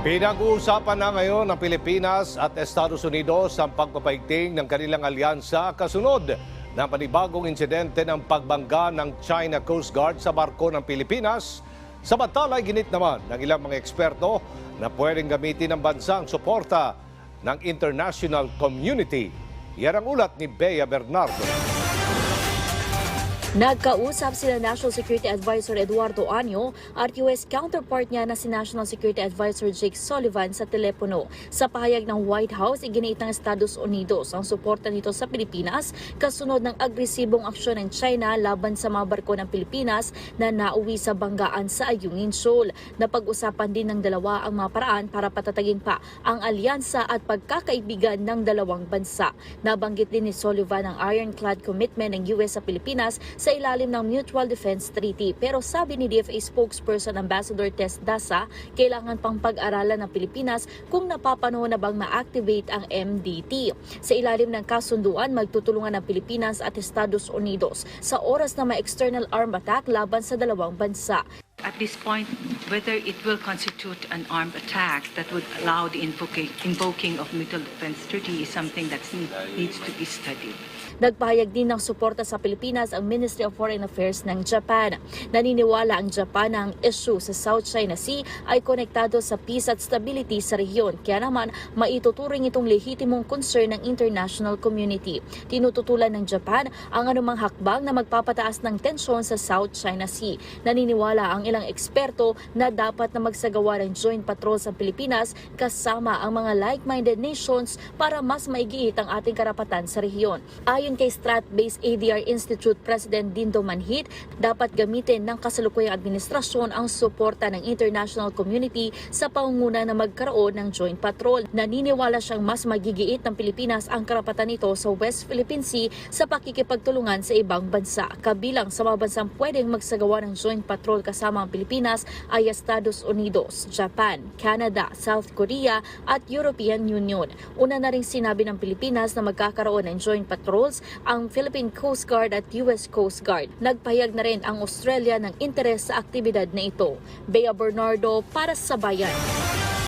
Pinag-uusapan na ngayon ng Pilipinas at Estados Unidos ang pagpapaigting ng kanilang alyansa kasunod ng panibagong insidente ng pagbangga ng China Coast Guard sa barko ng Pilipinas. Samantala, ginit naman ng ilang mga eksperto na pwedeng gamitin ng bansa ang suporta ng international community. Yan ang ulat ni Bea Bernardo. Nagkausap sila National Security Advisor Eduardo Anyo at US counterpart niya na si National Security Advisor Jake Sullivan sa telepono. Sa pahayag ng White House, iginiit ng Estados Unidos ang suporta nito sa Pilipinas kasunod ng agresibong aksyon ng China laban sa mga barko ng Pilipinas na nauwi sa banggaan sa Ayungin Shoal. Napag-usapan din ng dalawa ang mga paraan para patatagin pa ang alyansa at pagkakaibigan ng dalawang bansa. Nabanggit din ni Sullivan ang ironclad commitment ng US sa Pilipinas sa ilalim ng Mutual Defense Treaty. Pero sabi ni DFA spokesperson Ambassador Tess Dasa, kailangan pang pag-aralan ng Pilipinas kung napapanahon na bang ma-activate ang MDT. Sa ilalim ng kasunduan, magtutulungan ng Pilipinas at Estados Unidos sa oras na may external arm attack laban sa dalawang bansa. At this point, whether it will constitute an armed attack that would allow the invoking, invoking of mutual defense treaty is something that needs to be studied. Nagpahayag din ng suporta sa Pilipinas ang Ministry of Foreign Affairs ng Japan. Naniniwala ang Japan ang issue sa South China Sea ay konektado sa peace at stability sa rehiyon. Kaya naman, maituturing itong lehitimong concern ng international community. Tinututulan ng Japan ang anumang hakbang na magpapataas ng tensyon sa South China Sea. Naniniwala ang ilang eksperto na dapat na magsagawa ng joint patrol sa Pilipinas kasama ang mga like-minded nations para mas maigiit ang ating karapatan sa rehiyon. Ayon kay Strat-based ADR Institute President Dindo Manhit, dapat gamitin ng kasalukuyang administrasyon ang suporta ng international community sa pangunguna na magkaroon ng joint patrol. Naniniwala siyang mas magigiit ng Pilipinas ang karapatan nito sa West Philippine Sea sa pakikipagtulungan sa ibang bansa. Kabilang sa mga bansang pwedeng magsagawa ng joint patrol kasama ang Pilipinas ay Estados Unidos, Japan, Canada, South Korea at European Union. Una na rin sinabi ng Pilipinas na magkakaroon ng joint patrols ang Philippine Coast Guard at US Coast Guard. Nagpahayag na rin ang Australia ng interes sa aktibidad na ito. Bea Bernardo para sa Bayan.